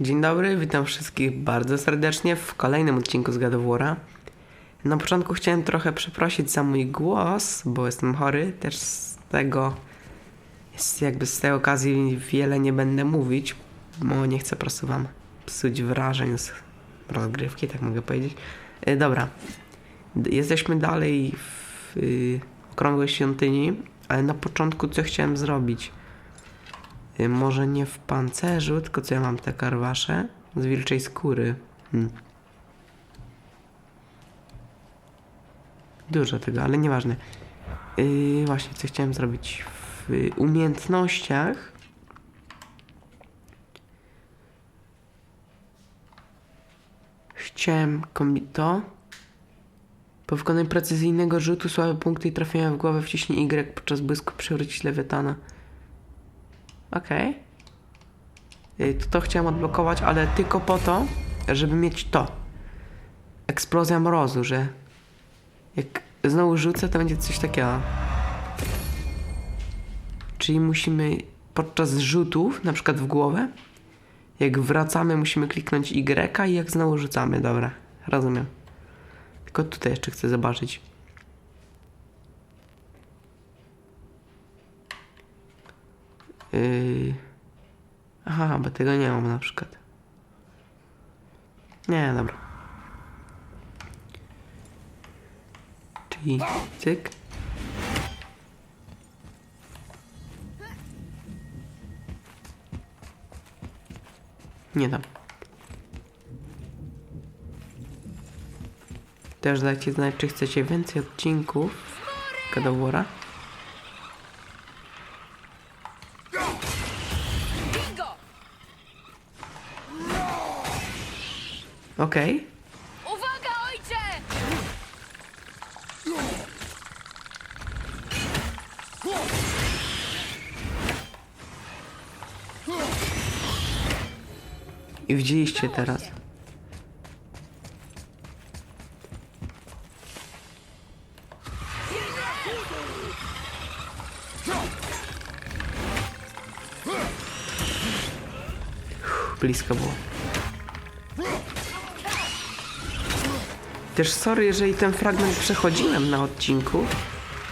Dzień dobry, witam wszystkich bardzo serdecznie w kolejnym odcinku z War'a. Na początku chciałem trochę przeprosić za mój głos, bo jestem chory. Też z tego, jakby z tej okazji wiele nie będę mówić, bo nie chcę po prostu wam psuć wrażeń z rozgrywki, tak mogę powiedzieć. E, dobra, jesteśmy dalej w y, okrągłej świątyni, ale na początku co chciałem zrobić? Y, Może nie w pancerzu, tylko co ja mam te karwasze z wilczej skóry. Hmm. Dużo tego, ale nieważne. Yy, właśnie, co chciałem zrobić w umiejętnościach. Chciałem kombi- to. Po wykonaniu precyzyjnego rzutu słabe punkty i trafienia w głowę wciśnij Y podczas błysku przewrócić lewiatana. Okej. Y, To, to chciałem odblokować, ale tylko po to, żeby mieć to. Eksplozja mrozu, że jak znowu rzucę, to będzie coś takiego. Czyli musimy podczas rzutów, na przykład w głowę, jak wracamy, musimy kliknąć Y i jak znowu rzucamy. Dobra, rozumiem. Tylko tutaj jeszcze chcę zobaczyć. Yy... Aha, bo tego nie mam na przykład. Nie, dobra. Czyli cyk. Nie dam. Też dajcie znać, czy chcecie więcej odcinków God Okej. Uwaga, ojcze! I widzieliście teraz. Uff, Blisko było. Też sorry, jeżeli ten fragment przechodziłem na odcinku,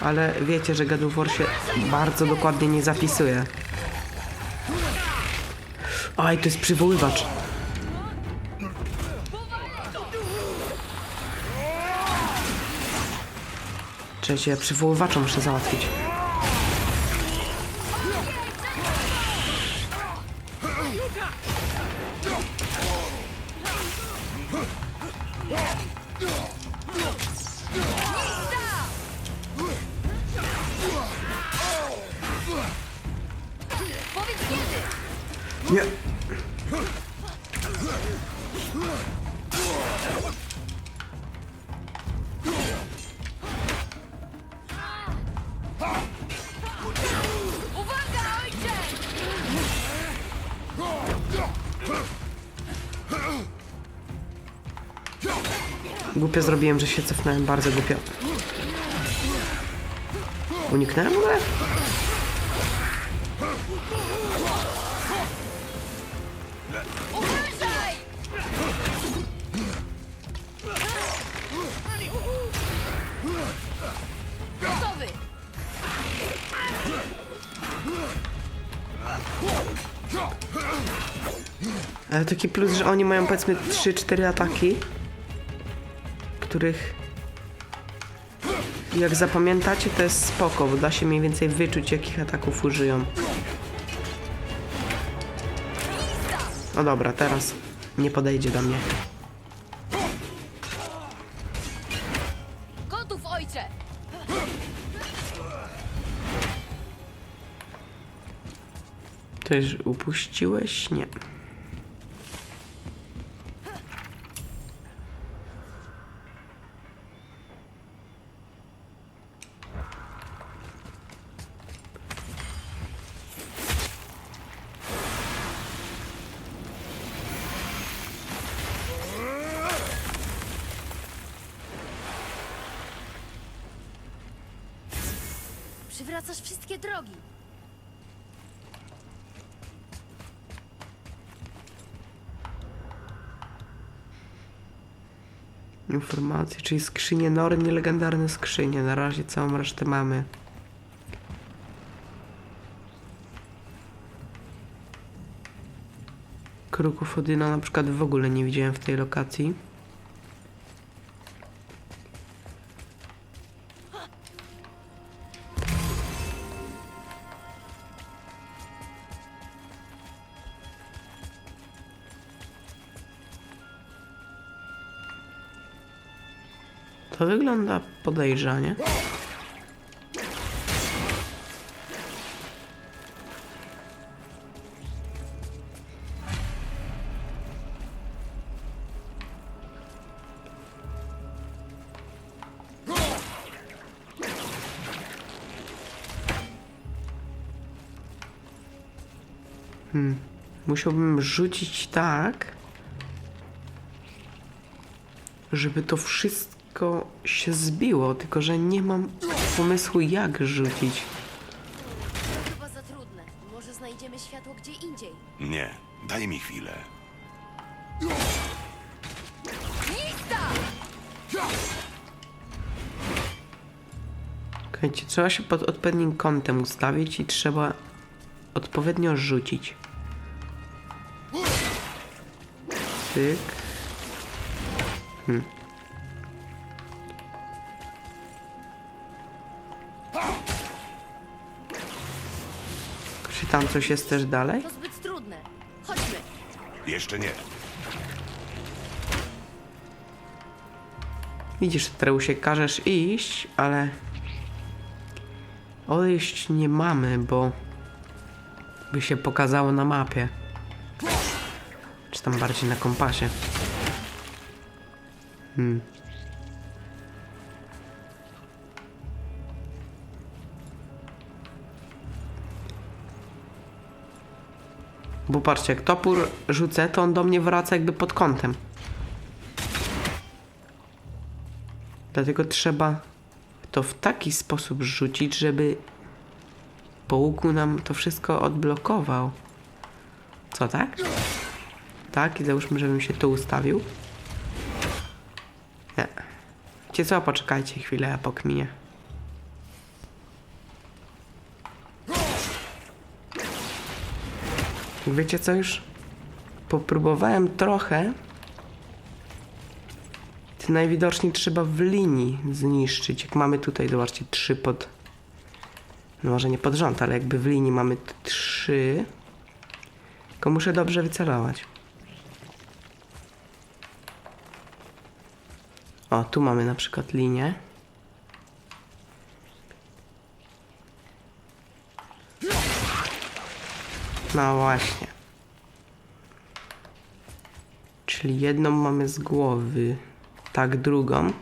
ale wiecie, że God of War się bardzo dokładnie nie zapisuje. Oj, to jest przywoływacz. Cześć, ja przywoływacza muszę załatwić. Głupio zrobiłem, że się cofnąłem, bardzo głupio. Uniknąłem w ogóle? Ale taki plus, że oni mają powiedzmy 3-4 ataki, których jak zapamiętacie to jest spoko, bo da się mniej więcej wyczuć jakich ataków użyją. No dobra, teraz nie podejdzie do mnie. Gotów, ojcze! Też upuściłeś? Nie. Przywracasz wszystkie drogi. Informacje, czyli skrzynie Norn i legendarne skrzynie. Na razie całą resztę mamy. Kruków Odyna na przykład w ogóle nie widziałem w tej lokacji. To wygląda podejrzanie. Hmm. Musiałbym rzucić tak, żeby to wszystko się zbiło, tylko że nie mam pomysłu jak rzucić. To chyba za trudne. Może znajdziemy światło gdzie indziej. Nie, daj mi chwilę. Lista! Słuchajcie, trzeba się pod odpowiednim kątem ustawić i trzeba odpowiednio rzucić. Tyk. Hmm. Czy tam coś jest też dalej? To zbyt trudne. Chodźmy. Jeszcze nie. Widzisz, Treusie, każesz iść, ale odejść nie mamy, bo by się pokazało na mapie. Czy tam bardziej na kompasie. Hmm. Bo patrzcie, jak topór rzucę, to on do mnie wraca jakby pod kątem. Dlatego trzeba to w taki sposób rzucić, żeby po łuku nam to wszystko odblokował. Co, tak? Tak, i załóżmy, żebym się tu ustawił. Nie. Wiecie co, poczekajcie chwilę, ja pokminię. Wiecie co już? Popróbowałem trochę to najwidoczniej trzeba w linii zniszczyć. Jak mamy tutaj, zobaczcie, trzy pod... No może nie pod rząd, ale jakby w linii mamy trzy. Tylko muszę dobrze wycelować. O, tu mamy na przykład linię. No właśnie. Czyli jedną mamy z głowy, tak drugą.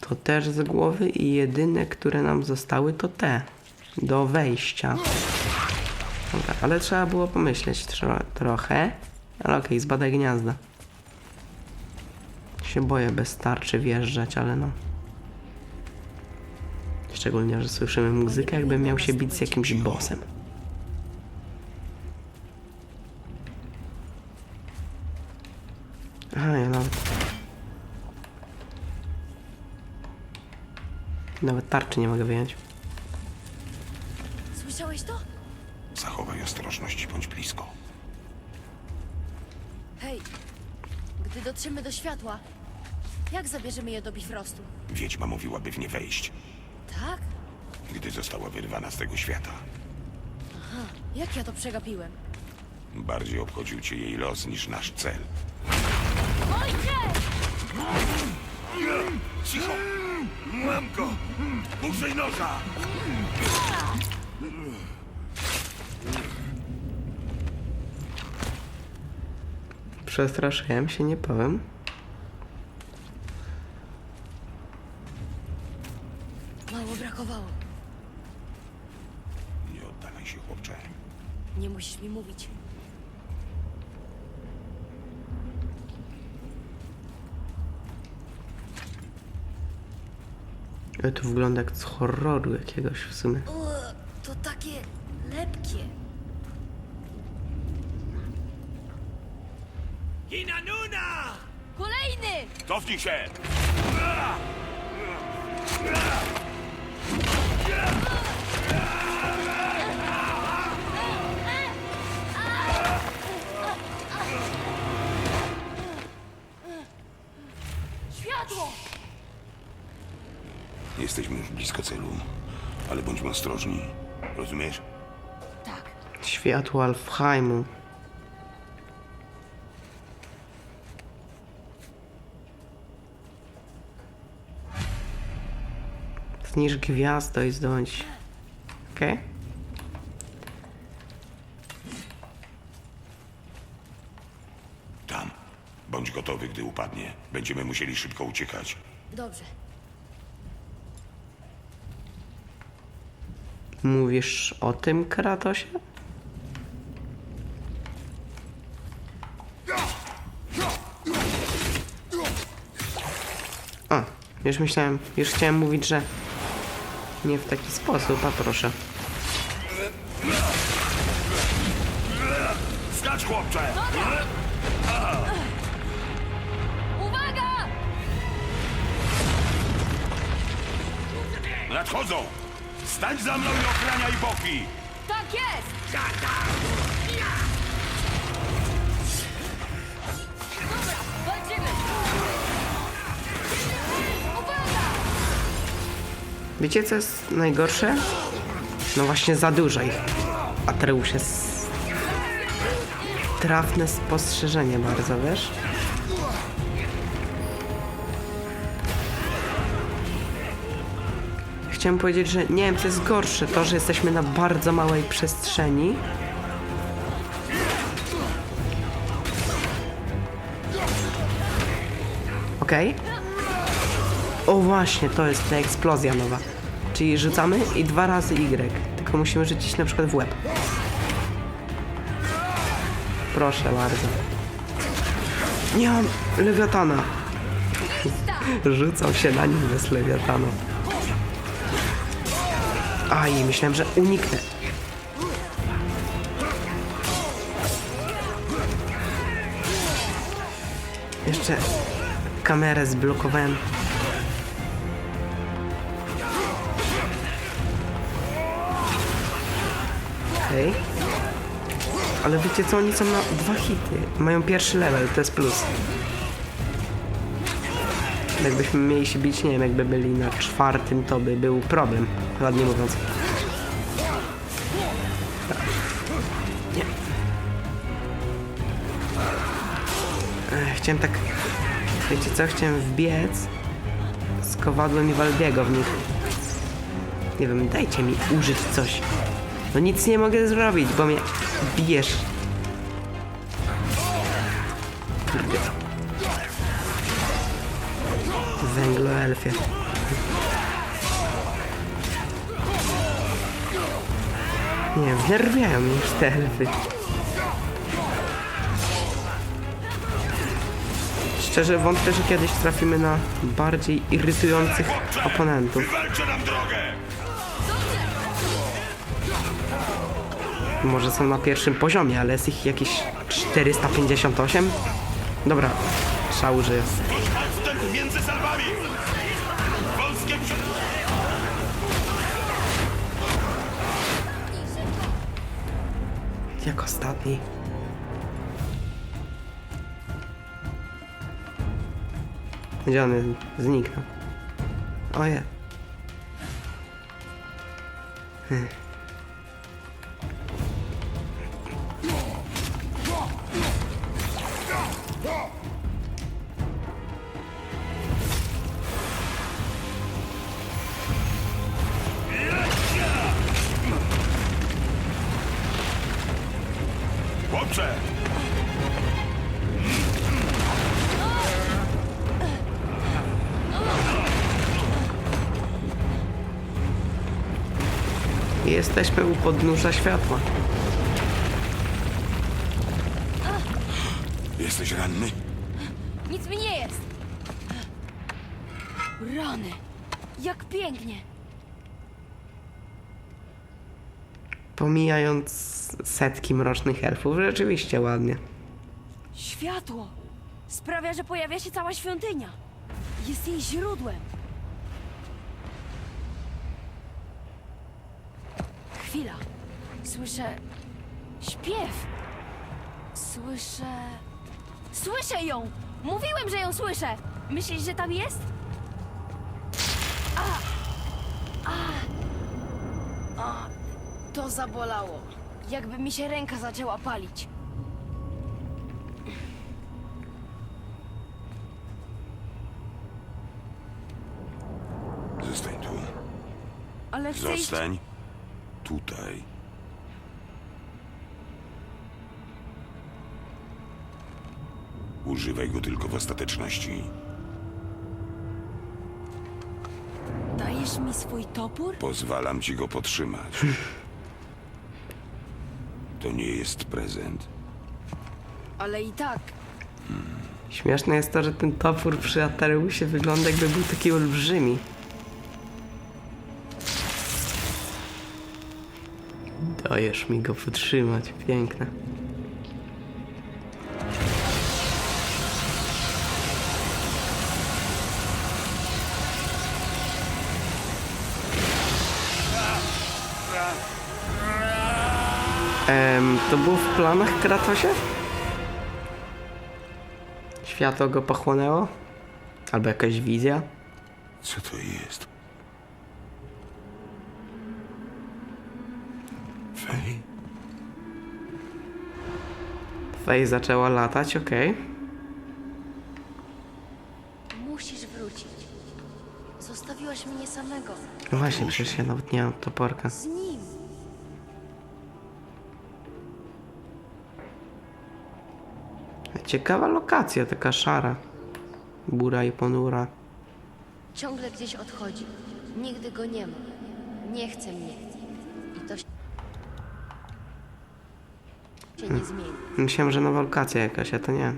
To też z głowy i jedyne, które nam zostały to te. Do wejścia. Dobra, ale trzeba było pomyśleć tro trochę. Ale okej, zbadaj gniazda. Się boję bez tarczy wjeżdżać, ale no. Szczególnie, że słyszymy muzykę, jakbym miał się bić z jakimś bossem. Aha, ja nawet... Nawet tarczy nie mogę wyjąć. Słyszałeś to? Zachowaj ostrożność i bądź blisko. Hej. Gdy dotrzemy do światła, jak zabierzemy je do Bifrostu? Wiedźma mówiłaby w nie wejść, Tak? gdy została wyrwana z tego świata. Jak ja to przegapiłem? Bardziej obchodził cię jej los niż nasz cel. Ojcze! Cicho! Mam go! Użyj noża! Przestraszyłem się, nie powiem. mi mówić. Ale to wygląda jak z horroru jakiegoś w sumie. O, to takie lepkie. Hinanuna! Kolejny! Cofnij się! Jesteśmy już blisko celu, ale bądźmy ostrożni. Rozumiesz? Tak. Światło Alfheimu. Zniż gwiazdo i zdąć. Okej? Tam. Bądź gotowy, gdy upadnie. Będziemy musieli szybko uciekać. Dobrze. Mówisz o tym, Kratosie? A, już myślałem, już chciałem mówić, że nie w taki sposób, a proszę. Skacz, chłopcze! Uwaga! Nadchodzą! Stań za mną i ochraniaj boki! Tak jest! Dobra, walczymy! Uwaga! Wiecie, co jest najgorsze? No właśnie za dużo ich. Atreusz jest... Trafne spostrzeżenie bardzo, wiesz? Chciałem powiedzieć, że nie wiem, co jest gorsze. To, że jesteśmy na bardzo małej przestrzeni. Okej. O właśnie, to jest ta eksplozja nowa. Czyli rzucamy i dwa razy Y. Tylko musimy rzucić na przykład w łeb. Proszę bardzo. Nie mam lewiatana. Rzucał się na nim bez lewiatana. Aj, myślałem, że uniknę. Jeszcze kamerę zblokowałem. Okej. Ale wiecie co, oni są na dwa hity. Mają pierwszy level, to jest plus. Jakbyśmy mieli się bić, nie wiem, jakby byli na czwartym, to by był problem, ładnie mówiąc. Nie. Ech, Chciałem tak... Wiecie co, chciałem wbiec z kowadłem i Waldiego w nich. Nie wiem, dajcie mi użyć coś. No nic nie mogę zrobić, bo mnie bijesz. Węgloelfie. Nie, wnerwiają mnie już te elfy. Szczerze wątpię, że kiedyś trafimy na bardziej irytujących oponentów. Może są na pierwszym poziomie, ale jest ich jakieś 458? Dobra, trzeba użyję. Ostatni. Gdzie on jest? Zniknął. Oje. Hmm. Podnóża światła. Jesteś ranny? Nic mi nie jest! Rany! Jak pięknie! Pomijając setki mrocznych elfów, rzeczywiście ładnie. Światło! Sprawia, że pojawia się cała świątynia. jest jej źródłem. Chwila. Słyszę śpiew. Słyszę. Słyszę ją! Mówiłem, że ją słyszę! Myślisz, że tam jest? A! A! A! To zabolało. Jakby mi się ręka zaczęła palić. Zostań tu. Ale chcę iść... Zostań tutaj. Używaj go tylko w ostateczności. Dajesz mi swój topór? Pozwalam ci go podtrzymać. To nie jest prezent. Ale i tak. Śmieszne jest to, że ten topór przy Atareusie wygląda jakby był taki olbrzymi. Dajesz mi go podtrzymać. Piękne. Em, to było w planach Kratosie? Światło go pochłonęło? Albo jakaś wizja? Co to jest? Fej zaczęła latać, okej. Musisz wrócić. Zostawiłaś mnie samego. No właśnie, przecież ja nawet nie mam toporka. Z nim. Ciekawa lokacja, taka szara. Bura i ponura. Ciągle gdzieś odchodzi. Nigdy go nie ma. Nie chce mnie. I to się nie zmieni. Myślałem, że nowa lokacja jakaś, a to nie.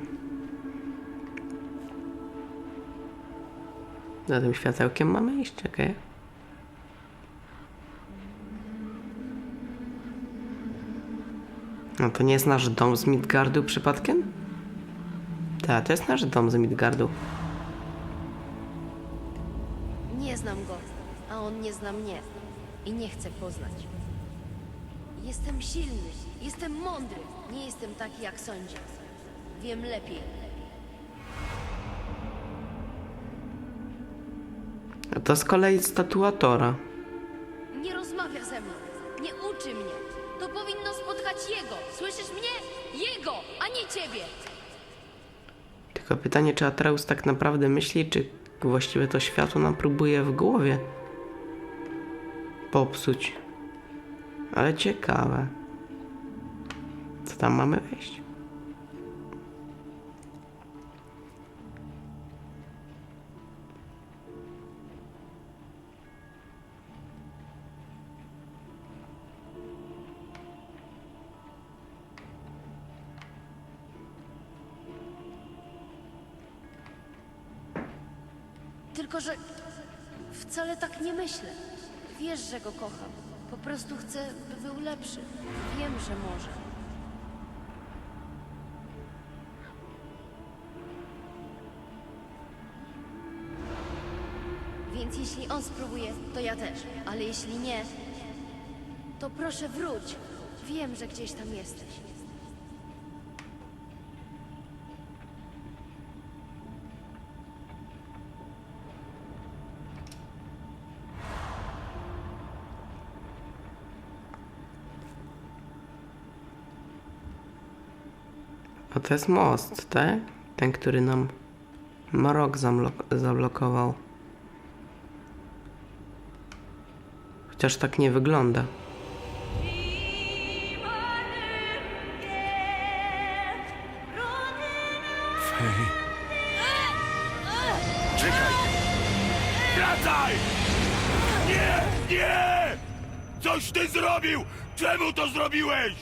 Za tym światełkiem mamy iść, okej. No to nie jest nasz dom z Midgardu przypadkiem? Tak, to jest nasz dom z Midgardu. Nie znam go, a on nie zna mnie. I nie chce poznać. Jestem silny, jestem mądry. Nie jestem taki, jak sądzi. Wiem lepiej. A to z kolei statuatora. Nie rozmawia ze mną. Nie uczy mnie. To powinno spotkać jego. Słyszysz mnie? Jego, a nie ciebie. Tylko pytanie, czy Atreus tak naprawdę myśli, czy właściwie to światło nam próbuje w głowie popsuć. Ale ciekawe. Co tam mamy wejść? Tylko, że wcale tak nie myślę. Wiesz, że go kocham. Po prostu chcę, by był lepszy. Wiem, że może. Jeśli on spróbuje, to ja też. Ale jeśli nie, to proszę wróć. Wiem, że gdzieś tam jesteś. A to jest most, tak? Ten, który nam Marok zablokował. Chociaż tak nie wygląda. Fej? Czekaj! Wracaj! Nie! Nie! Coś ty zrobił! Czemu to zrobiłeś?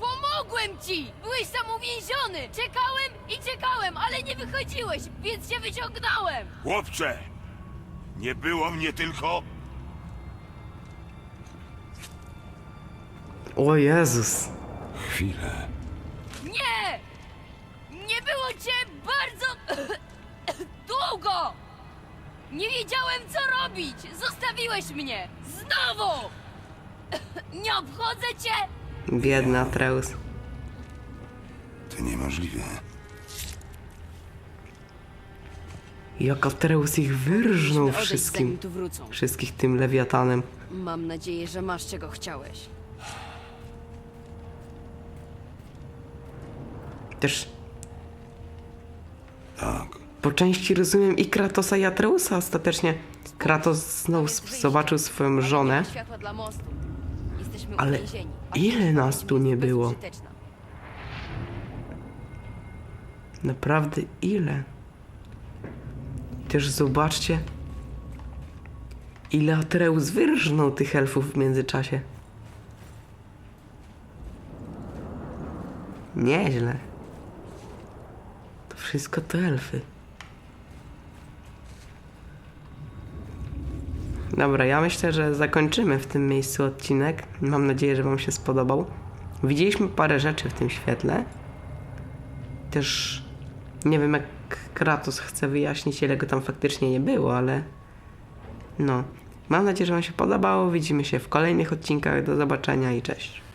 Pomogłem ci! Byłeś sam uwięziony! Czekałem i czekałem, ale nie wychodziłeś, więc cię wyciągnąłem! Chłopcze! Nie było mnie tylko... O Jezus! Chwilę. Nie! Nie było cię bardzo długo! Nie wiedziałem, co robić! Zostawiłeś mnie! Znowu! Nie obchodzę cię! Biedny Atreus. To niemożliwe. Jak Atreus ich wyrżnął wszystkim. zanim tu wrócą. Wszystkich tym lewiatanem. Mam nadzieję, że masz czego chciałeś. Też Tak. po części rozumiem i Kratosa i Atreusa ostatecznie. Kratos znowu s- zobaczył swoją żonę. ma światła dla mostu. Jesteśmy Ale uwięzieni, a ile nas tu nie jest było? bezużyteczna. Naprawdę ile? Też zobaczcie, ile Atreus wyrżnął tych elfów w międzyczasie. Nieźle. Wszystko to elfy. Dobra, ja myślę, że zakończymy w tym miejscu odcinek. Mam nadzieję, że Wam się spodobał. Widzieliśmy parę rzeczy w tym świetle. Też nie wiem, jak Kratos chce wyjaśnić, ile go tam faktycznie nie było, ale no. Mam nadzieję, że Wam się podobało. Widzimy się w kolejnych odcinkach. Do zobaczenia i cześć.